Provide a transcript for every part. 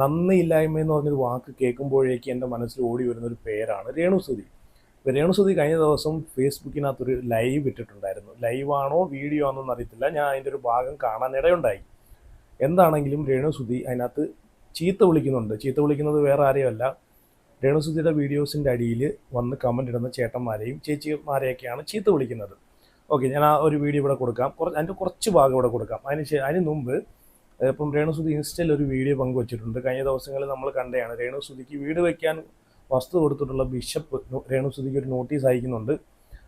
നന്ദിയില്ലായ്മ എന്ന് പറഞ്ഞൊരു വാക്ക് കേൾക്കുമ്പോഴേക്ക് എന്റെ മനസ്സിൽ ഓടി വരുന്ന ഒരു പേരാണ് രേണുസുതി. ഇപ്പോൾ രേണുസുതി കഴിഞ്ഞ ദിവസം ഫേസ്ബുക്കിനകത്തൊരു ലൈവ് ഇട്ടിട്ടുണ്ടായിരുന്നു. ലൈവാണോ വീഡിയോ ആണോ എന്നറിയത്തില്ല ഞാൻ അതിന്റെ ഒരു ഭാഗം കാണാൻ ഇടയുണ്ടായി. എന്താണെങ്കിലും രേണുസുതി അതിനകത്ത് ചീത്ത വിളിക്കുന്നുണ്ട്. ചീത്ത വിളിക്കുന്നത് വേറെ ആരെയുമല്ല. രേണുസുതിയുടെ വീഡിയോസിന്റെ അടിയിൽ വന്ന് കമന്റ് ഇടുന്ന ചേട്ടന്മാരെയും ചേച്ചിമാരെയൊക്കെയാണ് ചീത്ത വിളിക്കുന്നത്. ഓക്കെ ഞാൻ ആ ഒരു വീഡിയോ ഇവിടെ കൊടുക്കാം. കുറച്ച് അതിന്റെ കുറച്ച് ഭാഗം ഇവിടെ കൊടുക്കാം. അതിന് അതിന് മുമ്പ് ഇപ്പം രേണുസുതി ഇൻസ്റ്റയിൽ ഒരു വീഡിയോ പങ്കുവച്ചിട്ടുണ്ട്. കഴിഞ്ഞ ദിവസങ്ങളിൽ നമ്മൾ കണ്ടതാണ്. രേണുസുതിക്ക് വീട് വയ്ക്കാൻ വസ്തു കൊടുത്തിട്ടുള്ള ബിഷപ്പ് രേണു രേണുസുതിക്ക് ഒരു നോട്ടീസ് അയക്കുന്നുണ്ട്.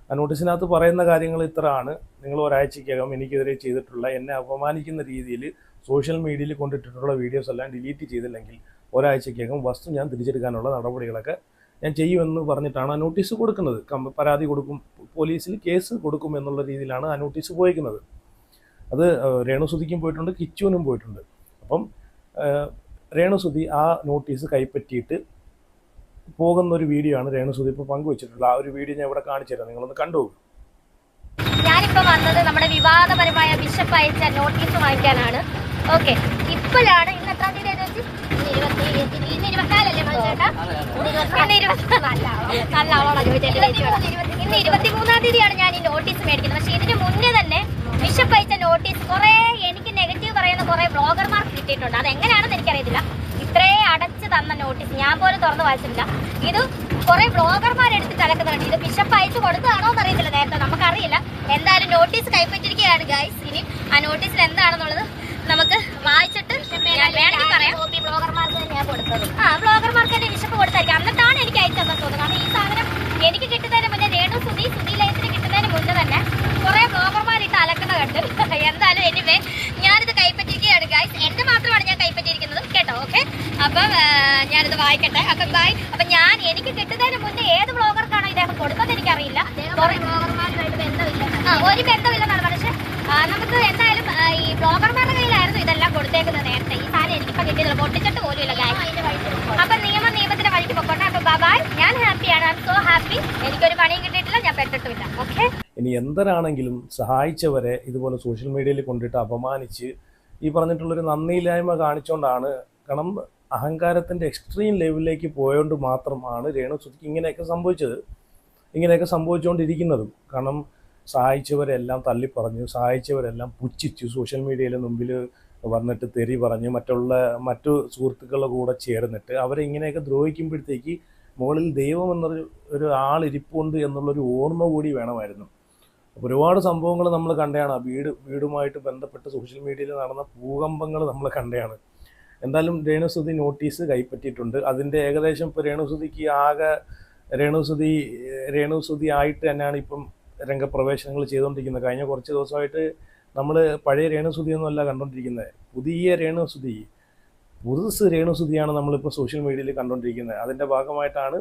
ആ നോട്ടീസിനകത്ത് പറയുന്ന കാര്യങ്ങൾ ഇത്ര ആണ്. നിങ്ങൾ ഒരാഴ്ചയ്ക്കകം എനിക്കെതിരെ ചെയ്തിട്ടുള്ള എന്നെ അപമാനിക്കുന്ന രീതിയിൽ സോഷ്യൽ മീഡിയയിൽ കൊണ്ടിട്ടിട്ടുള്ള വീഡിയോസ് എല്ലാം ഡിലീറ്റ് ചെയ്തില്ലെങ്കിൽ ഒരാഴ്ചയ്ക്കകം വസ്തു ഞാൻ തിരിച്ചെടുക്കാനുള്ള നടപടികളൊക്കെ ഞാൻ ചെയ്യുമെന്ന് പറഞ്ഞിട്ടാണ് ആ നോട്ടീസ് കൊടുക്കുന്നത്. പരാതി കൊടുക്കും പോലീസിൽ കേസ് കൊടുക്കും എന്നുള്ള രീതിയിലാണ് ആ നോട്ടീസ് പോയിരിക്കുന്നത് അത് രേണുസുതിക്കും പോയിട്ടുണ്ട് കിച്ചുവിനും പോയിട്ടുണ്ട്. അപ്പം രേണുസുതി ആ നോട്ടീസ് കൈപ്പറ്റിയിട്ട് പോകുന്ന ഒരു വീഡിയോ ആണ് രേണുസുതി ഇപ്പോൾ പങ്കുവച്ചിട്ടുള്ളത്. ആ ഒരു വീഡിയോ ഞാൻ ഇവിടെ കാണിച്ചു തരാം നിങ്ങളൊന്ന് കണ്ടുപോകും ഞാനിപ്പോ വന്നത് നമ്മുടെ വിവാദപരമായ ബിഷപ്പ് അയച്ച നോട്ടീസ് വാങ്ങിക്കാനാണ് ഓക്കെ. ഇപ്പോഴാണ് ഇന്ന് എത്രാം തീയതി വെച്ച്? ഇരുപത്തിനാലല്ലേ മനുഷ്യേട്ടാ? ഇന്ന് ഇരുപത്തിമൂന്നാം തീയതിയാണ് ഞാൻ ഈ നോട്ടീസ് മേടിക്കുന്നത്. പക്ഷേ ഇതിന് മുന്നേ തന്നെ ബിഷപ്പ് അയച്ച നോട്ടീസ് കുറെ എനിക്ക് നെഗറ്റീവ് പറയുന്ന കുറെ ബ്ലോഗർമാർക്ക് കിട്ടിയിട്ടുണ്ട്. അത് എങ്ങനെയാണെന്ന് എനിക്കറിയത്തില്ല. ഇത്രേ അടച്ചു തന്ന നോട്ടീസ് ഞാൻ പോലും തുറന്ന് വായിച്ചിട്ടില്ല. ഇത് കുറെ ബ്ലോഗർമാരെടുത്ത് കലക്കുന്നുണ്ട്. ഇത് ബിഷപ്പ് അയച്ചു കൊടുത്തതാണോ എന്നറിയത്തില്ല നേരത്തെ. നമുക്കറിയില്ല. എന്തായാലും നോട്ടീസ് കൈപ്പറ്റിരിക്കുകയാണ് ഗൈസ് ഇനി ആ നോട്ടീസിൽ എന്താണെന്നുള്ളത് നമുക്ക് വായിച്ചിട്ട് വേണമെങ്കിൽ പറയാം. ആ ബ്ലോഗർമാർക്ക് തന്നെ ബിഷപ്പ് കൊടുത്തായിരിക്കും എന്നിട്ടാണ് എനിക്ക് അയച്ചതെന്ന് തോന്നുന്നു കാരണം ഈ സാധനം എനിക്ക് കിട്ടുന്നതിന് മുന്നേ രേണു സുധി സുധി ലയത്തിന് കിട്ടുന്നതിന് മുന്നേ തന്നെ കുറെ ബ്ലോഗർമാരിട്ട് അലക്കുന്ന കണ്ട് എന്തായാലും എനിവേ ഞാനിത് കൈപ്പറ്റിയിരിക്കുകയാണ് ഗൈസ് എന്റെ മാത്രമാണ് ഞാൻ കൈപ്പറ്റിയിരിക്കുന്നത് കേട്ടോ ഓക്കെ? അപ്പം ഞാനിത് വായിക്കട്ടെ. അപ്പം ബൈ. അപ്പം ഞാൻ എനിക്ക് കിട്ടുന്നതിന് മുന്നേ ഏത് ബ്ലോഗർക്കാണോ ഇദ്ദേഹം കൊടുത്തത് എനിക്കറിയില്ല. കുറെ ആ ഒരു ബന്ധമില്ലെന്നാണ് പക്ഷെ നമുക്ക് എന്തായാലും ഈ ബ്ലോഗർമാരുടെ കയ്യിലായിരുന്നു ഇതെല്ലാം കൊടുത്തേക്കുന്നത് നേരത്തെ. ഈ സാധനം എനിക്കിപ്പോൾ കിട്ടിയതില്ല പൊട്ടിച്ചിട്ട് പോലും ഇല്ല ഗൈസ് അപ്പം നിയമ നിയമത്തിന്റെ വഴിക്ക് പൊക്കോട്ടെ അപ്പം ബൈ ഞാൻ ഹാപ്പിയാണ്. ഐ സോ ഹാപ്പി എനിക്കൊരു പണിയും കിട്ടിയിട്ടില്ല. ഞാൻ പെട്ടിട്ടുമില്ല. ഓക്കെ? ഇനി എന്തരാണെങ്കിലും സഹായിച്ചവരെ ഇതുപോലെ സോഷ്യൽ മീഡിയയിൽ കൊണ്ടിട്ട് അപമാനിച്ച് ഈ പറഞ്ഞിട്ടുള്ളൊരു നന്ദിയില്ലായ്മ കാണിച്ചുകൊണ്ടാണ് കാരണം അഹങ്കാരത്തിന്റെ എക്സ്ട്രീം ലെവലിലേക്ക് പോയോണ്ട് മാത്രമാണ് രേണുസുതിക്ക് ഇങ്ങനെയൊക്കെ സംഭവിച്ചത്. ഇങ്ങനെയൊക്കെ സംഭവിച്ചുകൊണ്ടിരിക്കുന്നതും കാരണം സഹായിച്ചവരെല്ലാം തള്ളിപ്പറഞ്ഞു സഹായിച്ചവരെല്ലാം പുച്ഛിച്ചു സോഷ്യൽ മീഡിയയിൽ മുമ്പിൽ വന്നിട്ട് തെറി പറഞ്ഞു മറ്റുള്ള മറ്റു സുഹൃത്തുക്കളുടെ കൂടെ ചേർന്നിട്ട് അവരെ ഇങ്ങനെയൊക്കെ ദ്രോഹിക്കുമ്പോഴത്തേക്ക് മുകളിൽ ദൈവം എന്നൊരു ഒരു ആളിരിപ്പുണ്ട് എന്നുള്ളൊരു ഓർമ്മ കൂടി വേണമായിരുന്നു. ഒരുപാട് സംഭവങ്ങൾ നമ്മൾ കണ്ടതാണ്. വീട് വീടുമായിട്ട് ബന്ധപ്പെട്ട് സോഷ്യൽ മീഡിയയിൽ നടന്ന ഭൂകമ്പങ്ങൾ നമ്മൾ കണ്ടതാണ്. എന്തായാലും രേണുസുതി നോട്ടീസ് കൈപ്പറ്റിയിട്ടുണ്ട്. അതിന്റെ ഏകദേശം ഇപ്പോൾ രേണുസുതിക്ക് ആകെ രേണുസുതി രേണുസുതി ആയിട്ട് തന്നെയാണ് ഇപ്പം രംഗപ്രവേശനങ്ങൾ ചെയ്തുകൊണ്ടിരിക്കുന്നത്. കഴിഞ്ഞ കുറച്ച് ദിവസമായിട്ട് നമ്മൾ പഴയ രേണുസുതി ഒന്നുമല്ല കണ്ടുകൊണ്ടിരിക്കുന്നത് പുതിയ രേണുസുതി പുതുസ് രേണുസുതിയാണ് നമ്മളിപ്പോൾ സോഷ്യൽ മീഡിയയിൽ കണ്ടുകൊണ്ടിരിക്കുന്നത് അതിന്റെ ഭാഗമായിട്ടാണ്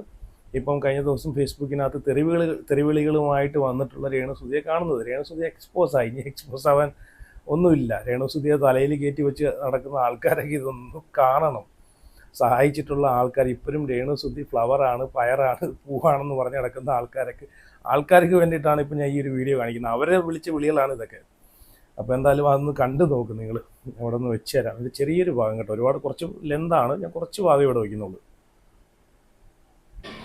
ഇപ്പം കഴിഞ്ഞ ദിവസം ഫേസ്ബുക്കിനകത്ത് തെറിവിളി തെറിവിളികളുമായിട്ട് വന്നിട്ടുള്ള രേണുസുതിയെ കാണുന്നത്. രേണുസുതി എക്സ്പോസ് ആയി. ഇനി എക്സ്പോസ് ആവാൻ ഒന്നുമില്ല. രേണുസുതിയെ തലയിൽ കയറ്റി വെച്ച് നടക്കുന്ന ആൾക്കാരൊക്കെ ഇതൊന്നും കാണണം. സഹായിച്ചിട്ടുള്ള ആൾക്കാർ ഇപ്പോഴും രേണുസുതി ഫ്ലവറാണ് പയറാണ് പൂവാണെന്ന് പറഞ്ഞ് നടക്കുന്ന ആൾക്കാരൊക്കെ ആൾക്കാർക്ക് വേണ്ടിയിട്ടാണ് ഇപ്പം ഞാൻ ഈ ഒരു വീഡിയോ കാണിക്കുന്നത്. അവരെ വിളിച്ച വിളികളാണ് ഇതൊക്കെ. അപ്പോൾ എന്തായാലും അതൊന്ന് കണ്ടു നോക്ക് നിങ്ങൾ. അവിടെ നിന്ന് വെച്ച് തരാം. ഇത് ചെറിയൊരു ഭാഗം കേട്ടോ. ഒരുപാട് കുറച്ച് ലെന്താണ് ഞാൻ കുറച്ച് ഭാഗം ഇവിടെ വയ്ക്കുന്നുള്ളൂ.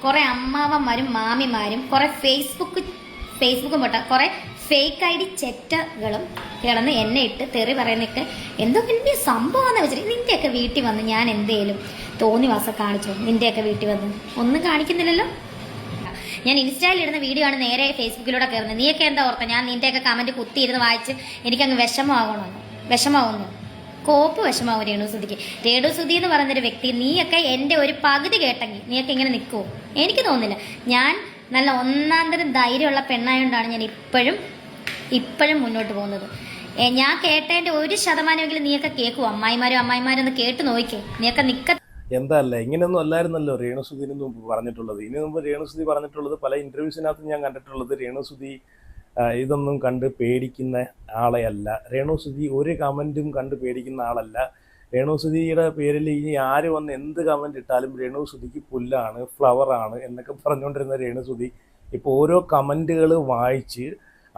കുറെ അമ്മാവന്മാരും മാമിമാരും കുറെ ഫേസ്ബുക്ക് ഫേസ്ബുക്കും പെട്ട കുറെ ഫേക്ക് ഐ ഡി ചെറ്റകളും കിടന്ന് എന്നെ ഇട്ട് തെറി പറയുന്നൊക്കെ എന്തോ വലിയ സംഭവമാണെന്ന് വെച്ചിട്ട് നിന്റെയൊക്കെ വീട്ടിൽ വന്ന് ഞാൻ എന്തേലും തോന്നിവാസം കാണിച്ചോ? നിന്റെയൊക്കെ വീട്ടിൽ വന്ന്. ഒന്നും കാണിക്കുന്നില്ലല്ലോ? ഞാൻ ഇൻസ്റ്റയിൽ ഇടുന്ന വീഡിയോ ആണ് നേരെ ഫേസ്ബുക്കിലൂടെ കയറുന്നത്. നീയൊക്കെ എന്താ ഓർത്ത? ഞാൻ നിന്റെയൊക്കെ കമന്റ് കുത്തിയിരുന്ന് വായിച്ച് എനിക്കങ്ങ് വിഷമമാകണമെന്ന് വിഷമാവുന്നു കോപ്പ് വിഷമാവും രേണു സുധിക്ക്. രേണു സുധി എന്ന് പറയുന്നൊരു വ്യക്തി നീയൊക്കെ എന്റെ ഒരു പകുതി കേട്ടെങ്കിൽ നീയൊക്കെ ഇങ്ങനെ നിൽക്കുമോ എനിക്ക് തോന്നുന്നില്ല. ഞാൻ നല്ല ഒന്നാം തരം ധൈര്യമുള്ള പെണ്ണായതുകൊണ്ടാണ് ഞാൻ ഇപ്പോഴും ഇപ്പോഴും മുന്നോട്ട് പോകുന്നത്. ഞാൻ കേട്ടതിന്റെ ഒരു ശതമാനമെങ്കിലും നീയൊക്കെ കേൾക്കും അമ്മായിമാരും അമ്മായിമാരും ഒന്ന് കേട്ട് നോക്കിക്കേ. നീയൊക്കെ നിക്ക അല്ല ഇങ്ങനെയൊന്നും അല്ലായിരുന്നല്ലോ രേണുസുതിന് മുമ്പ് പറഞ്ഞിട്ടുള്ളത്. ഇനി മുമ്പ് രേണുസുതി പറഞ്ഞിട്ടുള്ളത് പല ഇന്റർവ്യൂസിനകത്ത് ഞാൻ കണ്ടിട്ടുള്ളത് രേണുസുതി ഇതൊന്നും കണ്ട് പേടിക്കുന്ന ആളെയല്ല രേണുസുതി ഒരു കമന്റും കണ്ട് പേടിക്കുന്ന ആളല്ല. രേണുസുതിയുടെ പേരിൽ ഇനി ആര് വന്ന് എന്ത് കമന്റ് ഇട്ടാലും രേണുസുതിക്ക് പുല്ലാണ് ഫ്ലവറാണ് എന്നൊക്കെ പറഞ്ഞുകൊണ്ടിരുന്ന രേണുസുതി ഇപ്പോൾ ഓരോ കമന്റുകൾ വായിച്ച്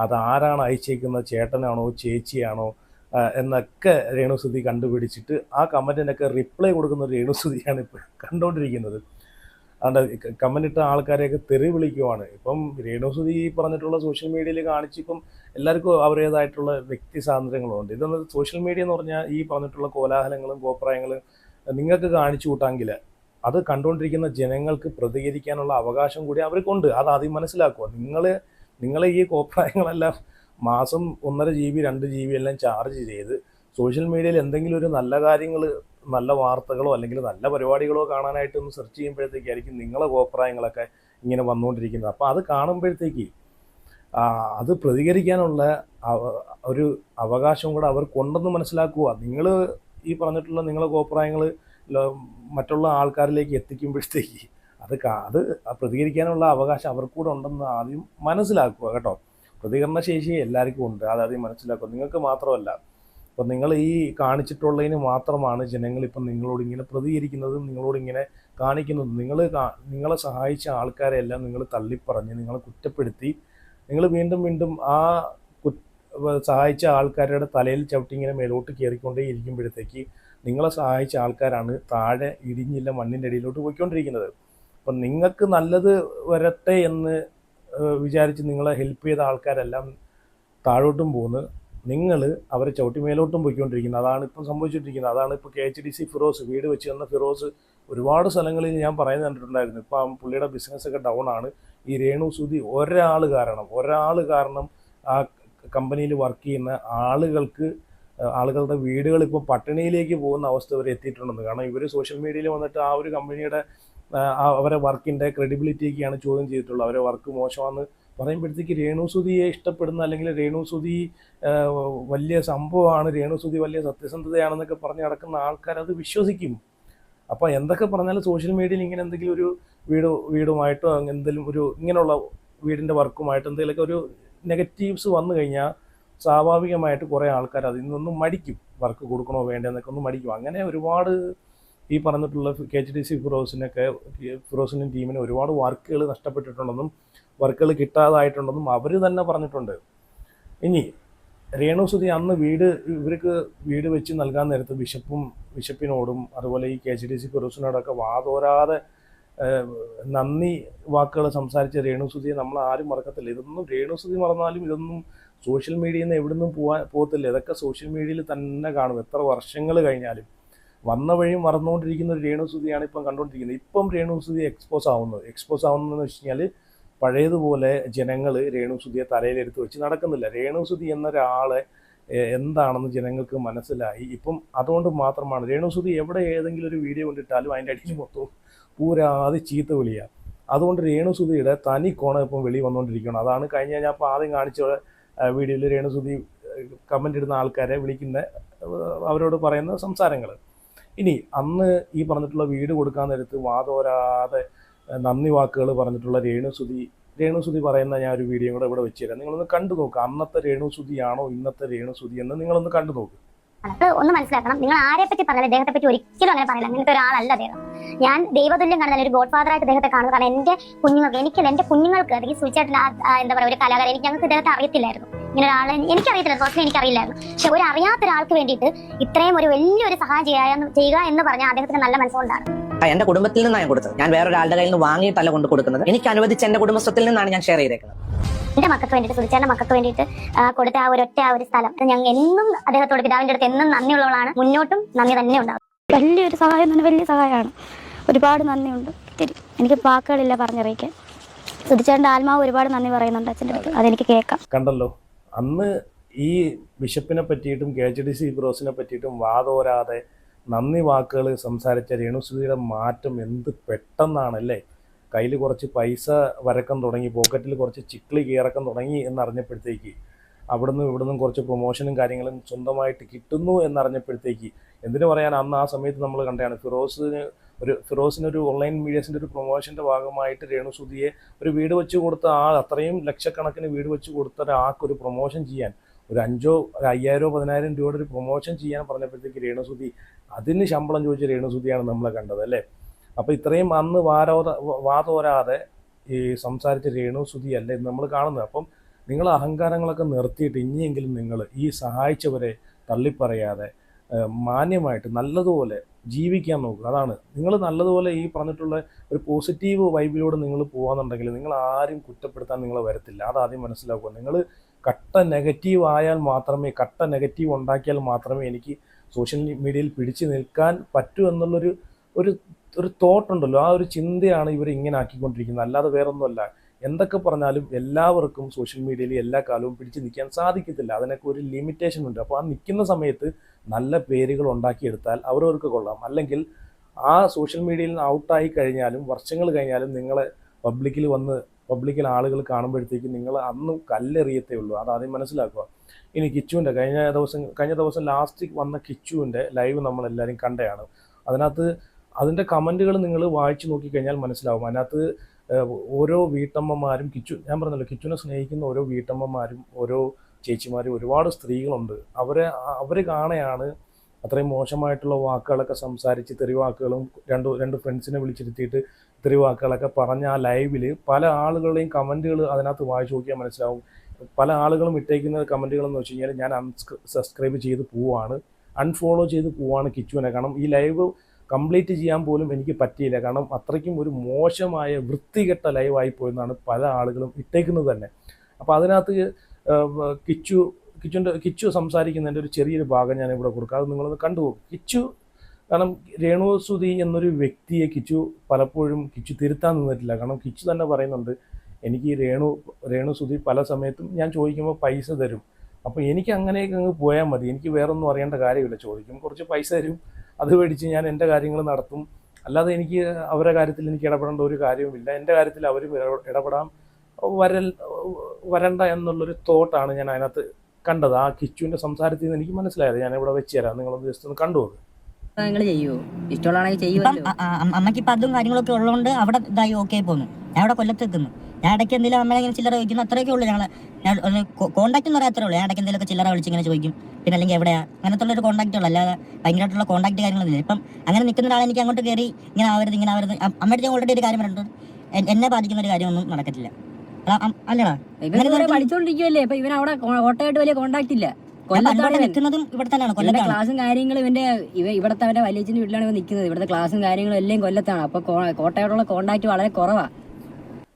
അതാരാണ് അയച്ചേക്കുന്നത്? ചേട്ടനാണോ? ചേച്ചിയാണോ? എന്നൊക്കെ രേണുസുതി കണ്ടുപിടിച്ചിട്ട് ആ കമന്റിനൊക്കെ റിപ്ലൈ കൊടുക്കുന്ന രേണുസുതിയാണ് ഇപ്പോൾ കണ്ടുകൊണ്ടിരിക്കുന്നത് അതുകൊണ്ട് കമന്റ് ഇട്ട ആൾക്കാരെയൊക്കെ തെറി വിളിക്കുവാണ്. ഇപ്പം രേണുസുതി പറഞ്ഞിട്ടുള്ള സോഷ്യൽ മീഡിയയിൽ കാണിച്ച് ഇപ്പം എല്ലാവർക്കും അവരുടേതായിട്ടുള്ള വ്യക്തി സ്വാതന്ത്ര്യങ്ങളുണ്ട്. ഇതൊന്ന് സോഷ്യൽ മീഡിയ എന്ന് പറഞ്ഞാൽ ഈ പറഞ്ഞിട്ടുള്ള കോലാഹലങ്ങളും കോപ്രായങ്ങളും നിങ്ങൾക്ക് കാണിച്ചു കൂട്ടാമെങ്കിൽ അത് കണ്ടുകൊണ്ടിരിക്കുന്ന ജനങ്ങൾക്ക് പ്രതികരിക്കാനുള്ള അവകാശം കൂടി അവർക്കുണ്ട്. അത് ആദ്യം മനസ്സിലാക്കുക നിങ്ങൾ നിങ്ങളെ ഈ കോപ്രായങ്ങളെല്ലാം മാസം ഒന്നര ജി ബി രണ്ട് ജി ബി എല്ലാം ചാർജ് ചെയ്ത് സോഷ്യൽ മീഡിയയിൽ എന്തെങ്കിലും ഒരു നല്ല കാര്യങ്ങൾ നല്ല വാർത്തകളോ അല്ലെങ്കിൽ നല്ല പരിപാടികളോ കാണാനായിട്ട് ഒന്ന് സെർച്ച് ചെയ്യുമ്പോഴത്തേക്കായിരിക്കും നിങ്ങളെ കോപ്രായങ്ങളൊക്കെ ഇങ്ങനെ വന്നുകൊണ്ടിരിക്കുന്നത്. അപ്പോൾ അത് കാണുമ്പോഴത്തേക്ക് അത് പ്രതികരിക്കാനുള്ള ഒരു അവകാശം കൂടെ അവർ കൊണ്ടെന്ന് മനസ്സിലാക്കുക. നിങ്ങൾ ഈ പറഞ്ഞിട്ടുള്ള നിങ്ങളെ കോപ്രായങ്ങൾ മറ്റുള്ള ആൾക്കാരിലേക്ക് എത്തിക്കുമ്പോഴത്തേക്ക് അത് അത് പ്രതികരിക്കാനുള്ള അവകാശം അവർക്കൂടെ ഉണ്ടെന്ന് ആദ്യം മനസ്സിലാക്കുക കേട്ടോ. പ്രതികരണ ശേഷി എല്ലാവർക്കും ഉണ്ട്. അതാദ്യം മനസ്സിലാക്കുക. നിങ്ങൾക്ക് മാത്രമല്ല അപ്പം നിങ്ങൾ ഈ കാണിച്ചിട്ടുള്ളതിന് മാത്രമാണ് ജനങ്ങളിപ്പം നിങ്ങളോട് ഇങ്ങനെ പ്രതികരിക്കുന്നതും നിങ്ങളോട് ഇങ്ങനെ കാണിക്കുന്നതും. നിങ്ങൾ നിങ്ങളെ സഹായിച്ച ആൾക്കാരെ എല്ലാം നിങ്ങൾ തള്ളിപ്പറഞ്ഞ് നിങ്ങളെ കുറ്റപ്പെടുത്തി നിങ്ങൾ വീണ്ടും വീണ്ടും ആ സഹായിച്ച ആൾക്കാരുടെ തലയിൽ ചവിട്ടി ഇങ്ങനെ മേലോട്ട് കയറിക്കൊണ്ടേ ഇരിക്കുമ്പോഴത്തേക്ക് നിങ്ങളെ സഹായിച്ച ആൾക്കാരാണ് താഴെ ഇടിഞ്ഞില്ല മണ്ണിന്റെ അടിയിലോട്ട് പോയിക്കൊണ്ടിരിക്കുന്നത്. അപ്പം നിങ്ങൾക്ക് നല്ലത് വരട്ടെ എന്ന് വിചാരിച്ച് നിങ്ങളെ ഹെൽപ്പ് ചെയ്ത ആൾക്കാരെല്ലാം താഴോട്ടും പോകുന്നു നിങ്ങൾ അവരെ ചവിട്ടി മേലോട്ടും പോയിക്കൊണ്ടിരിക്കുന്നത്. അതാണ് ഇപ്പം സംഭവിച്ചുകൊണ്ടിരിക്കുന്നത് അതാണ് ഇപ്പോൾ K H D C Firoz വീട് വെച്ച് തന്ന ഫിറോസ് ഒരുപാട് സ്ഥലങ്ങളിൽ ഞാൻ പറയുന്നത് കണ്ടിട്ടുണ്ടായിരുന്നു. ഇപ്പം പുള്ളിയുടെ ബിസിനസ്സൊക്കെ ഡൗൺ ആണ്. ഈ രേണു സുധി ഒരാൾ കാരണം ഒരാൾ കാരണം ആ കമ്പനിയിൽ വർക്ക് ചെയ്യുന്ന ആളുകൾക്ക് ആളുകളുടെ വീടുകൾ ഇപ്പോൾ പട്ടിണിയിലേക്ക് പോകുന്ന അവസ്ഥ വരെ എത്തിയിട്ടുണ്ടെന്ന്. കാരണം ഇവർ സോഷ്യൽ മീഡിയയിൽ വന്നിട്ട് ആ ഒരു കമ്പനിയുടെ അവരെ വർക്കിന്റെ ക്രെഡിബിലിറ്റിയൊക്കെയാണ് ചോദ്യം ചെയ്തിട്ടുള്ളത്. അവരെ വർക്ക് മോശമാണെന്ന് പറയുമ്പോഴത്തേക്ക് രേണുസുതിയെ ഇഷ്ടപ്പെടുന്ന അല്ലെങ്കിൽ രേണുസുതി വലിയ സംഭവമാണ് രേണുസുതി വലിയ സത്യസന്ധതയാണെന്നൊക്കെ പറഞ്ഞ് നടക്കുന്ന ആൾക്കാർ അത് വിശ്വസിക്കും. അപ്പോൾ എന്തൊക്കെ പറഞ്ഞാലും സോഷ്യൽ മീഡിയയിൽ ഇങ്ങനെ എന്തെങ്കിലും ഒരു വീട് വീടുമായിട്ടോ എന്തെങ്കിലും ഒരു ഇങ്ങനെയുള്ള വീടിന്റെ വർക്കുമായിട്ടോ എന്തെങ്കിലുമൊക്കെ ഒരു നെഗറ്റീവ്സ് വന്നു കഴിഞ്ഞാൽ സ്വാഭാവികമായിട്ട് കുറേ ആൾക്കാർ അതിൽ നിന്നും മടിക്കും. വർക്ക് കൊടുക്കണോ വേണ്ടെന്നൊക്കെ ഒന്ന് മടിക്കും. അങ്ങനെ ഒരുപാട് ഈ പറഞ്ഞിട്ടുള്ള കെ എച്ച് ഡി സി ഫിറോസിനൊക്കെ ഫിറോസിനും ടീമിന് ഒരുപാട് വർക്കുകൾ നഷ്ടപ്പെട്ടിട്ടുണ്ടെന്നും വർക്കുകൾ കിട്ടാതായിട്ടുണ്ടെന്നും അവർ തന്നെ പറഞ്ഞിട്ടുണ്ട്. ഇനി രേണുസുതി അന്ന് വീട് ഇവർക്ക് വീട് വെച്ച് നൽകാൻ നേരത്ത് ബിഷപ്പും ബിഷപ്പിനോടും അതുപോലെ ഈ കെ എച്ച് ഡി സി ഫിറോസിനോടൊക്കെ വാതോരാതെ നന്ദി വാക്കുകൾ സംസാരിച്ച രേണുസുതിയെ നമ്മൾ ആരും മറക്കത്തില്ല. ഇതൊന്നും രേണുസുതി മറന്നാലും ഇതൊന്നും സോഷ്യൽ മീഡിയയിൽ നിന്ന് എവിടെ നിന്നും പോകാൻ പോകത്തില്ല. ഇതൊക്കെ സോഷ്യൽ മീഡിയയിൽ തന്നെ കാണും. എത്ര വർഷങ്ങൾ കഴിഞ്ഞാലും. വന്ന വഴിയും മറന്നുകൊണ്ടിരിക്കുന്ന ഒരു രേണുസുതിയാണ് ഇപ്പം കണ്ടുകൊണ്ടിരിക്കുന്നത്. ഇപ്പം രേണുസുതി എക്സ്പോസ് ആവുന്നത് എക്സ്പോസ് ആവുന്നതെന്ന് വെച്ച് കഴിഞ്ഞാൽ പഴയതുപോലെ ജനങ്ങൾ രേണുസുതിയെ തലയിലെടുത്ത് വെച്ച് നടക്കുന്നില്ല. രേണുസുതി എന്നൊരാളെ എന്താണെന്ന് ജനങ്ങൾക്ക് മനസ്സിലായി. ഇപ്പം അതുകൊണ്ട് മാത്രമാണ് രേണുസുതി എവിടെ ഏതെങ്കിലും ഒരു വീഡിയോ കൊണ്ടിട്ടാലും അതിന്റെ അടിച്ച് മൊത്തവും പൂരാതെ ചീത്ത വിളിയാണ് അതുകൊണ്ട് രേണുസുതിയുടെ തനി കോണം ഇപ്പം വെളി വന്നുകൊണ്ടിരിക്കുകയാണ്. അതാണ് കഴിഞ്ഞ ഞാൻ ഇപ്പോൾ ആദ്യം കാണിച്ച വീഡിയോയിൽ രേണുസുതി കമന്റ് ഇടുന്ന ആൾക്കാരെ വിളിക്കുന്ന അവരോട് പറയുന്ന സംസാരങ്ങൾ ഇനി അന്ന് ഈ പറഞ്ഞിട്ടുള്ള വീട് കൊടുക്കാൻ നേരത്ത് വാതോരാതെ നന്ദി വാക്കുകൾ പറഞ്ഞിട്ടുള്ള രേണുസുതി രേണുസുതി പറയുന്ന ഞാൻ ഒരു വീഡിയോ കൂടെ ഇവിടെ വെച്ച് തരാം നിങ്ങളൊന്ന് കണ്ടു നോക്കുക അന്നത്തെ രേണുസുതിയാണോ ഇന്നത്തെ രേണുസുതി എന്ന് നിങ്ങളൊന്ന് കണ്ടു നോക്ക്. അത് ഒന്ന് മനസ്സിലാക്കണം. നിങ്ങൾ ആരെ പറ്റി പറഞ്ഞാൽ അദ്ദേഹത്തെ പറ്റി ഒരിക്കലും അങ്ങനെ പറയില്ല നിങ്ങൾക്ക് ഒരാളല്ല അദ്ദേഹം. ഞാൻ ദൈവതുല്യം കാണുന്ന ഒരു ഗോഡ് ഫാദർ ആയിട്ട് അദ്ദേഹത്തെ കാണുന്നത് കാരണം എന്റെ കുഞ്ഞുങ്ങൾക്ക് എനിക്കല്ല എന്റെ കുഞ്ഞുങ്ങൾക്ക് അല്ലെങ്കിൽ സുചേട്ടൻ എന്താ പറയുക ഒരു കലാകാരൻ എനിക്ക് ഞങ്ങൾക്ക് ഇദ്ദേഹത്തെ അറിയത്തില്ലായിരുന്നു. ഇങ്ങനെ ഒരാളെ എനിക്കറിയത്തില്ല പേഴ്സണലി എനിക്കറിയില്ലായിരുന്നു. പക്ഷെ ഒരു അറിയാത്ത ഒരാൾക്ക് വേണ്ടിയിട്ട് ഇത്രയും ഒരു വലിയൊരു സഹായം ചെയ്യാൻ ചെയ്യുക എന്ന് പറഞ്ഞാൽ അദ്ദേഹത്തിന് നല്ല മനസ്സുകൊണ്ടാണ്. ആ, എന്റെ കുടുംബത്തിൽ നിന്നാണ് ഞാൻ കൊടുത്തത്. ഞാൻ വേറൊരാളുടെ കയ്യിൽ നിന്ന് വാങ്ങിയിട്ടല്ല കൊണ്ട് കൊടുക്കുന്നത്. എനിക്ക് അനുവദിച്ച എന്റെ കുടുംബസ്വത്തിൽ നിന്നാണ് ഞാൻ ഷെയർ ചെയ്തേക്കുന്നത്. എന്റെ മക്കൾക്ക് വേണ്ടിയിട്ട് സുചേട്ടന്റെ മക്കൾക്ക് വേണ്ടിയിട്ട് ആ, കൊടുത്ത ആ ഒരൊറ്റ ആ ഒരു സ്ഥലം. ഞങ്ങൾ എന്നും അദ്ദേഹത്തോട് പിതാവിന്റെ അടുത്ത് എന്നും നന്ദിയുള്ളവളാണ്. മുന്നോട്ടും നന്ദി തന്നെ ഉണ്ടാവും. വലിയൊരു സഹായം തന്നെ വലിയ സഹായമാണ്. ഒരുപാട് നന്ദിയുണ്ട്. ഒത്തിരി എനിക്ക് വാക്കുകളില്ല പറഞ്ഞറിയിക്കാൻ. സുധിച്ചേട്ടന്റെ ആത്മാവ് ഒരുപാട് നന്ദി പറയുന്നുണ്ട് അച്ഛന്റെ അടുത്ത്. അതെനിക്ക് കേൾക്കാം. കണ്ടല്ലോ. അന്ന് ഈ ബിഷപ്പിനെ പറ്റിയിട്ടും കെ എച്ച് ഡി സി ബ്രോസിനെ പറ്റിയിട്ടും വാതോരാതെ നന്ദി വാക്കുകൾ സംസാരിച്ച രേണുസുതിയുടെ മാറ്റം എന്ത് പെട്ടെന്നാണല്ലേ? കയ്യിൽ കുറച്ച് പൈസ വരക്കം തുടങ്ങി പോക്കറ്റിൽ കുറച്ച് ചിക്ലി കീറക്കം തുടങ്ങി എന്നറിഞ്ഞപ്പോഴത്തേക്ക് അവിടുന്ന് ഇവിടുന്നും കുറച്ച് പ്രൊമോഷനും കാര്യങ്ങളും സ്വന്തമായിട്ട് കിട്ടുന്നു എന്നറിഞ്ഞപ്പോഴത്തേക്ക് എന്തിനു പറയാൻ അന്ന് ആ സമയത്ത് നമ്മൾ കണ്ടതാണ് ഫിറോസിന് ഒരു ഫിറോസിനൊരു ഓൺലൈൻ മീഡിയസിന്റെ ഒരു പ്രൊമോഷന്റെ ഭാഗമായിട്ട് രേണു രേണുസുതിയെ ഒരു വീട് വെച്ച് കൊടുത്ത ആൾ അത്രയും ലക്ഷക്കണക്കിന് വീട് വെച്ച് കൊടുത്ത ഒരു പ്രൊമോഷൻ ചെയ്യാൻ ഒരു അഞ്ചോ ഒരു അയ്യായിരോ പതിനായിരം രൂപയുടെ ഒരു പ്രൊമോഷൻ ചെയ്യാൻ പറഞ്ഞപ്പോഴത്തേക്ക് രേണുസുതി അതിന് ശമ്പളം ചോദിച്ച രേണുസുതിയാണ് നമ്മളെ കണ്ടത് അല്ലേ? അപ്പോൾ ഇത്രയും അന്ന് വാരോത വാതോരാതെ ഈ സംസാരിച്ച രേണുസുതി അല്ലേ നമ്മൾ കാണുന്നത്? അപ്പം നിങ്ങൾ അഹങ്കാരങ്ങളൊക്കെ നിർത്തിയിട്ട് ഇനിയെങ്കിലും നിങ്ങൾ ഈ സഹായിച്ചവരെ തള്ളിപ്പറയാതെ മാന്യമായിട്ട് നല്ലതുപോലെ ജീവിക്കാൻ നോക്കുക. അതാണ്. നിങ്ങൾ നല്ലതുപോലെ ഈ പറഞ്ഞിട്ടുള്ള ഒരു പോസിറ്റീവ് വൈബിലൂടെ നിങ്ങൾ പോകാന്നുണ്ടെങ്കിൽ നിങ്ങൾ ആരും കുറ്റപ്പെടുത്താൻ നിങ്ങളെ വരത്തില്ല. അതാദ്യം മനസ്സിലാക്കുക. നിങ്ങൾ കട്ട നെഗറ്റീവ് ആയാൽ മാത്രമേ കട്ട നെഗറ്റീവ് ഉണ്ടാക്കിയാൽ മാത്രമേ എനിക്ക് സോഷ്യൽ മീഡിയയിൽ പിടിച്ചു നിൽക്കാൻ പറ്റൂ എന്നുള്ളൊരു ഒരു ഒരു തോട്ടുണ്ടല്ലോ ആ ഒരു ചിന്തയാണ് ഇവർ ഇങ്ങനെ ആക്കിക്കൊണ്ടിരിക്കുന്നത്. അല്ലാതെ വേറൊന്നുമല്ല. എന്തൊക്കെ പറഞ്ഞാലും എല്ലാവർക്കും സോഷ്യൽ മീഡിയയിൽ എല്ലാ കാലവും പിടിച്ചു നിൽക്കാൻ സാധിക്കത്തില്ല. അതിനൊക്കെ ഒരു ലിമിറ്റേഷൻ ഉണ്ട്. അപ്പോൾ ആ നിൽക്കുന്ന സമയത്ത് നല്ല പേരുകൾ ഉണ്ടാക്കിയെടുത്താൽ അവരവർക്ക് കൊള്ളാം. അല്ലെങ്കിൽ ആ സോഷ്യൽ മീഡിയയിൽ നിന്ന് ഔട്ടായി കഴിഞ്ഞാലും വർഷങ്ങൾ കഴിഞ്ഞാലും നിങ്ങളെ പബ്ലിക്കിൽ വന്ന് പബ്ലിക്കിൽ ആളുകൾ കാണുമ്പോഴത്തേക്കും നിങ്ങൾ അന്ന് കല്ലെറിയത്തേ ഉള്ളൂ. അത് ആദ്യം മനസ്സിലാക്കുക. ഇനി കിച്ചുവിന്റെ കഴിഞ്ഞ ദിവസം കഴിഞ്ഞ ദിവസം ലാസ്റ്റ് വന്ന കിച്ചുവിന്റെ ലൈവ് നമ്മളെല്ലാവരും കണ്ടതാണ്. അതിനകത്ത് അതിന്റെ കമന്റുകൾ നിങ്ങൾ വായിച്ചു നോക്കിക്കഴിഞ്ഞാൽ മനസ്സിലാവും. അതിനകത്ത് ഓരോ വീട്ടമ്മമാരും കിച്ചു ഞാൻ പറഞ്ഞല്ലോ കിച്ചുനെ സ്നേഹിക്കുന്ന ഓരോ വീട്ടമ്മമാരും ഓരോ ചേച്ചിമാരും ഒരുപാട് സ്ത്രീകളുണ്ട്. അവരെ അവർ കാണെയാണ് അത്രയും മോശമായിട്ടുള്ള വാക്കുകളൊക്കെ സംസാരിച്ച് തെറിവാക്കുകളും രണ്ട് രണ്ട് ഫ്രണ്ട്സിനെ വിളിച്ചിരുത്തിയിട്ട് തെറിവാക്കുകളൊക്കെ പറഞ്ഞ ആ ലൈവിൽ പല ആളുകളുടെയും കമന്റുകൾ അതിനകത്ത് വായിച്ചു നോക്കിയാൽ മനസ്സിലാവും. പല ആളുകളും ഇട്ടേക്കുന്ന കമന്റുകൾ എന്ന് വെച്ച് കഴിഞ്ഞാൽ ഞാൻ അൺസ്ക്രൈബ് ചെയ്ത് പോവാണ്. അൺഫോളോ ചെയ്ത് പോവാണ് കിച്ചുവിനെ. കാരണം ഈ ലൈവ് കംപ്ലീറ്റ് ചെയ്യാൻ പോലും എനിക്ക് പറ്റിയില്ല. കാരണം അത്രയ്ക്കും ഒരു മോശമായ വൃത്തികെട്ട ലൈവായി പോയെന്നാണ് പല ആളുകളും ഇട്ടേക്കുന്നത് തന്നെ. അപ്പോൾ അതിനകത്ത് കിച്ചു കിച്ചുന്റെ കിച്ചു സംസാരിക്കുന്നതിന്റെ ഒരു ചെറിയൊരു ഭാഗം ഞാൻ ഇവിടെ കൊടുക്കാം. അത് നിങ്ങളൊന്ന് കണ്ടുപോകും കിച്ചു കാരണം രേണുസുതി എന്നൊരു വ്യക്തിയെ കിച്ചു പലപ്പോഴും കിച്ചു തിരുത്താൻ നിന്നിട്ടില്ല. കാരണം കിച്ചു തന്നെ പറയുന്നുണ്ട് എനിക്ക് ഈ രേണു രേണുസുതി പല സമയത്തും ഞാൻ ചോദിക്കുമ്പോൾ പൈസ തരും. അപ്പോൾ എനിക്ക് അങ്ങനെയൊക്കെ അങ്ങ് പോയാൽ മതി. എനിക്ക് വേറൊന്നും അറിയേണ്ട കാര്യമില്ല. ചോദിക്കും. കുറച്ച് പൈസ തരും. അത് മേടിച്ച് ഞാൻ എന്റെ കാര്യങ്ങൾ നടത്തും. അല്ലാതെ എനിക്ക് അവരുടെ കാര്യത്തിൽ എനിക്ക് ഇടപെടേണ്ട ഒരു കാര്യവുമില്ല. എന്റെ കാര്യത്തിൽ അവരും ഇട- ഇടപെടാം. വരൽ വരണ്ട എന്നുള്ളൊരു തോട്ടാണ് ഞാൻ അതിനകത്ത് കണ്ടത്. ആ കിച്ചുവിന്റെ സംസാരത്തിൽ നിന്ന് എനിക്ക് മനസ്സിലായത്. ഞാൻ ഇവിടെ വെച്ച് തരാം. നിങ്ങളൊന്ന് ജസ്റ്റ് ഒന്ന് കണ്ടു നോക്ക്. നിങ്ങൾ ചെയ്യൂ. ഇഷ്ടമുള്ളതാണെങ്കിൽ ഇപ്പം ചെയ്യുമല്ലോ. അമ്മയ്ക്ക് ഇപ്പം അതും കാര്യങ്ങളൊക്കെ ഉള്ളതുകൊണ്ട് അവിടെ ഇതായി ഓക്കെ പോന്നു. ഞാൻ അവിടെ കൊല്ലത്ത് എത്തുന്നു ഞാൻ ഇടയ്ക്ക് എന്തെങ്കിലും അമ്മയെ ഇങ്ങനെ ചില്ലറ ചോദിക്കുന്നു അത്രയൊക്കെ ഉള്ളൂ ഞങ്ങൾ ഞാൻ കോൺടാക്ട് എന്ന് പറയാത്രേ ഉള്ളൂ. ഞാൻ ഇടയ്ക്ക് എന്തെങ്കിലും ചില്ലറ വിളിച്ച് ഇങ്ങനെ ചോദിക്കും. പിന്നെ അല്ലെങ്കിൽ എവിടെയാ? അങ്ങനത്തെ ഉള്ള ഒരു കോൺടാക്ട് ഉള്ളൂ. അല്ലാതെ ഭയങ്കരമായിട്ടുള്ള കോൺടാക്ട് കാര്യങ്ങളൊന്നുമില്ല. ഇപ്പം അങ്ങനെ നിൽക്കുന്ന ഒരാളെ എനിക്ക് അങ്ങോട്ട് കയറി ഇങ്ങനെ ആവരുത് ഇങ്ങനെ ആവരുത്. അമ്മയുടെ ഞാൻ ഓൾറെഡി ഒരു കാര്യം പറഞ്ഞിട്ടുണ്ട്. എന്നെ ബാധിക്കുന്ന ഒരു കാര്യമൊന്നും നടക്കത്തില്ല. അല്ലടാ. ഇവൻ പഠിച്ചോണ്ടിരിക്കുവല്ലേ? അവിടെ ഓട്ടമായിട്ട് വലിയ കോൺടാക്ട് ഇല്ല. ഇവിടെ ഇവൻ. നിൽക്കുന്നതും ഇവിടെ തന്നെയാണ് കൊല്ലത്താണ്. ക്ലാസ്സും കാര്യങ്ങളും ഇവന്റെ ഇവ ഇവിടുത്തെ അവന്റെ വലിയച്ഛന്റെ വീട്ടിലാണ് ഇവ നിൽക്കുന്നത്. ഇവിടുത്തെ ക്ലാസും കാര്യങ്ങളും എല്ലാം കൊല്ലത്താണ്. അപ്പൊ കോട്ടയോടുള്ള കോണ്ടാക്ട് വളരെ കുറവാ.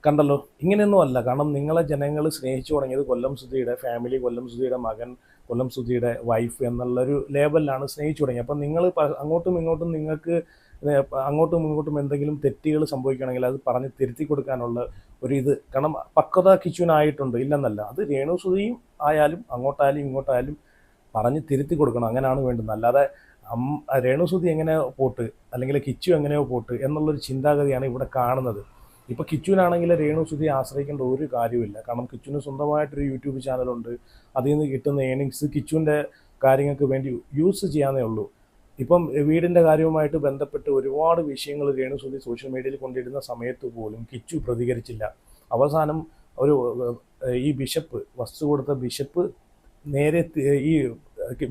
കണ്ടല്ലോ ഇങ്ങനെയൊന്നും അല്ല. കാരണം നിങ്ങളെ ജനങ്ങൾ സ്നേഹിച്ചു തുടങ്ങിയത് കൊല്ലം സുധിയുടെ ഫാമിലി കൊല്ലം സുധിയുടെ മകൻ കൊല്ലം സുധിയുടെ വൈഫ് എന്നുള്ളൊരു ലേബലിലാണ് സ്നേഹിച്ചു തുടങ്ങിയത്. അപ്പം നിങ്ങൾ അങ്ങോട്ടും ഇങ്ങോട്ടും നിങ്ങൾക്ക് അങ്ങോട്ടും ഇങ്ങോട്ടും എന്തെങ്കിലും തെറ്റുകൾ സംഭവിക്കുകയാണെങ്കിൽ അത് പറഞ്ഞ് തിരുത്തി കൊടുക്കാനുള്ള ഒരു ഇത്. കാരണം പക്വത കിച്ചുവിനായിട്ടുണ്ട് ഇല്ലെന്നല്ല. അത് രേണു സുധിയും ആയാലും അങ്ങോട്ടായാലും ഇങ്ങോട്ടായാലും പറഞ്ഞ് തിരുത്തി കൊടുക്കണം. അങ്ങനെയാണ് വേണ്ടുന്നത് അല്ലാതെ അം രേണു സുധി എങ്ങനെ പോട്ട് അല്ലെങ്കിൽ കിച്ചു എങ്ങനെയോ പോട്ട് എന്നുള്ളൊരു ചിന്താഗതിയാണ് ഇവിടെ കാണുന്നത്. ഇപ്പോൾ കിച്ചുവിനാണെങ്കിൽ രേണു സുധി ആശ്രയിക്കേണ്ട ഒരു കാര്യമില്ല കാരണം കിച്ചുവിന് സ്വന്തമായിട്ടൊരു യൂട്യൂബ് ചാനലുണ്ട്. അതിൽ നിന്ന് കിട്ടുന്ന ഏണിങ്സ് കിച്ചുവിന്റെ കാര്യങ്ങൾക്ക് വേണ്ടി യൂസ് ചെയ്യാനേ ഉള്ളൂ. ഇപ്പം വീടിന്റെ കാര്യവുമായിട്ട് ബന്ധപ്പെട്ട് ഒരുപാട് വിഷയങ്ങൾ രേണു സുധി സോഷ്യൽ മീഡിയയിൽ കൊണ്ടിടുന്ന സമയത്ത് പോലും കിച്ചു പ്രതികരിച്ചില്ല. അവസാനം ഒരു ഈ ബിഷപ്പ് വസ്തു കൊടുത്ത ബിഷപ്പ് നേരെ ഈ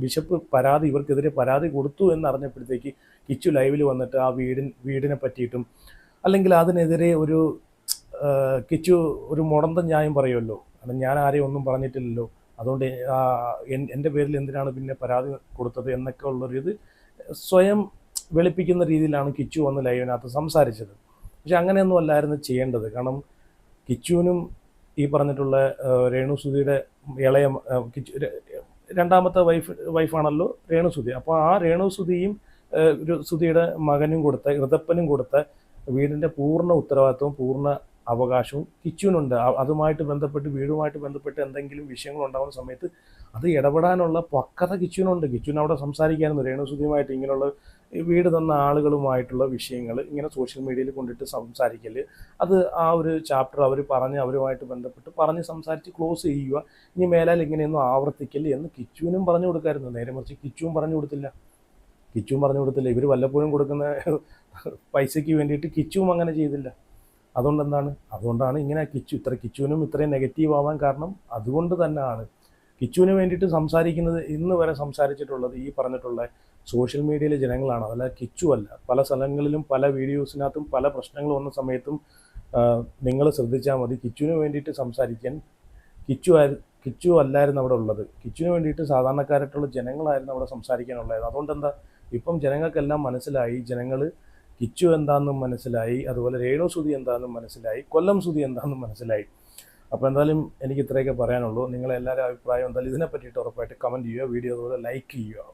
ബിഷപ്പ് പരാതി ഇവർക്കെതിരെ പരാതി കൊടുത്തു എന്നറിഞ്ഞപ്പോഴത്തേക്ക് കിച്ചു ലൈവിൽ വന്നിട്ട് ആ വീടിൻ വീടിനെ പറ്റിയിട്ടും അല്ലെങ്കിൽ അതിനെതിരെ ഒരു കിച്ചു ഒരു മുടന്ത ന്യായം പറയുമല്ലോ. കാരണം ഞാൻ ആരെയും ഒന്നും പറഞ്ഞിട്ടില്ലല്ലോ. അതുകൊണ്ട് എന്റെ പേരിൽ എന്തിനാണ് പിന്നെ പരാതി കൊടുത്തത് എന്നൊക്കെ ഉള്ളൊരു ഇത് സ്വയം വെളുപ്പിക്കുന്ന രീതിയിലാണ് കിച്ചു വന്ന് ലൈവിനകത്ത് സംസാരിച്ചത്. പക്ഷെ അങ്ങനെയൊന്നും അല്ലായിരുന്നു ചെയ്യേണ്ടത്. കാരണം കിച്ചുവിനും ഈ പറഞ്ഞിട്ടുള്ള ആ, രേണു സുധിയുടെ ഇളയ കിച്ചു രണ്ടാമത്തെ വൈഫ് വൈഫാണല്ലോ രേണു സുധി. അപ്പോൾ ആ രേണു സുധിയും ഒരു സുധിയുടെ മകനും കൊടുത്ത ഋതപ്പനും കൊടുത്ത വീടിന്റെ പൂർണ ഉത്തരവാദിത്വവും പൂർണ അവകാശവും കിച്ചുവിനുണ്ട് അതുമായിട്ട് ബന്ധപ്പെട്ട് വീടുമായിട്ട് ബന്ധപ്പെട്ട് എന്തെങ്കിലും വിഷയങ്ങൾ ഉണ്ടാകുന്ന സമയത്ത് അത് ഇടപെടാനുള്ള പക്കത കിച്ചുവിനുണ്ട് കിച്ചുവിന് അവിടെ സംസാരിക്കാനും രേണുസുതിയുമായിട്ട് ഇങ്ങനെയുള്ള വീട് തന്ന ആളുകളുമായിട്ടുള്ള വിഷയങ്ങൾ ഇങ്ങനെ സോഷ്യൽ മീഡിയയിൽ കൊണ്ടിട്ട് സംസാരിക്കൽ അത് ആ ഒരു ചാപ്റ്റർ അവർ പറഞ്ഞ് അവരുമായിട്ട് ബന്ധപ്പെട്ട് പറഞ്ഞ് സംസാരിച്ച് ക്ലോസ് ചെയ്യുക ഇനി മേലാൽ ഇങ്ങനെയൊന്നും ആവർത്തിക്കൽ എന്ന് കിച്ചുവിനും പറഞ്ഞു കൊടുക്കായിരുന്നു. നേരെ മറിച്ച് കിച്ചുവും പറഞ്ഞു കൊടുത്തില്ല. കിച്ചുവും പറഞ്ഞു കൊടുത്തില്ല. ഇവർ വല്ലപ്പോഴും കൊടുക്കുന്ന പൈസയ്ക്ക് വേണ്ടിയിട്ട് കിച്ചുവും അങ്ങനെ ചെയ്തില്ല. അതുകൊണ്ട് എന്താണ് അതുകൊണ്ടാണ് ഇങ്ങനെ കിച്ചു ഇത്ര കിച്ചുവിനും ഇത്രയും നെഗറ്റീവ് ആവാൻ കാരണം അതുകൊണ്ട് തന്നെയാണ്. കിച്ചുവിന് വേണ്ടിയിട്ട് സംസാരിക്കുന്നത് ഇന്ന് വരെ സംസാരിച്ചിട്ടുള്ളത് ഈ പറഞ്ഞിട്ടുള്ള സോഷ്യൽ മീഡിയയിലെ ജനങ്ങളാണ്. അതല്ല കിച്ചു അല്ല. പല സ്ഥലങ്ങളിലും പല വീഡിയോസിനകത്തും പല പ്രശ്നങ്ങൾ വന്ന സമയത്തും നിങ്ങൾ ശ്രദ്ധിച്ചാൽ മതി കിച്ചുവിന് വേണ്ടിയിട്ട് സംസാരിക്കാൻ. കിച്ചു കിച്ചു അല്ലായിരുന്നു അവിടെ ഉള്ളത്. കിച്ചുവിന് വേണ്ടിയിട്ട് സാധാരണക്കാരായിട്ടുള്ള ജനങ്ങളായിരുന്നു അവിടെ സംസാരിക്കാനുള്ളത്. അതുകൊണ്ട് എന്താ ഇപ്പം ജനങ്ങൾക്കെല്ലാം മനസ്സിലായി ജനങ്ങൾ കിച്ചു എന്താണെന്നും മനസ്സിലായി അതുപോലെ രേണു സുതി എന്താണെന്നും മനസ്സിലായി കൊല്ലം സുതി എന്താണെന്നും മനസ്സിലായി. അപ്പോൾ എന്തായാലും എനിക്ക് ഇത്രയൊക്കെ പറയാനുള്ളൂ. നിങ്ങളെല്ലാവരും അഭിപ്രായം എന്തായാലും ഇതിനെ പറ്റിയിട്ട് ഉറപ്പായിട്ട് കമന്റ് ചെയ്യുക വീഡിയോ അതുപോലെ ലൈക്ക് ചെയ്യുക.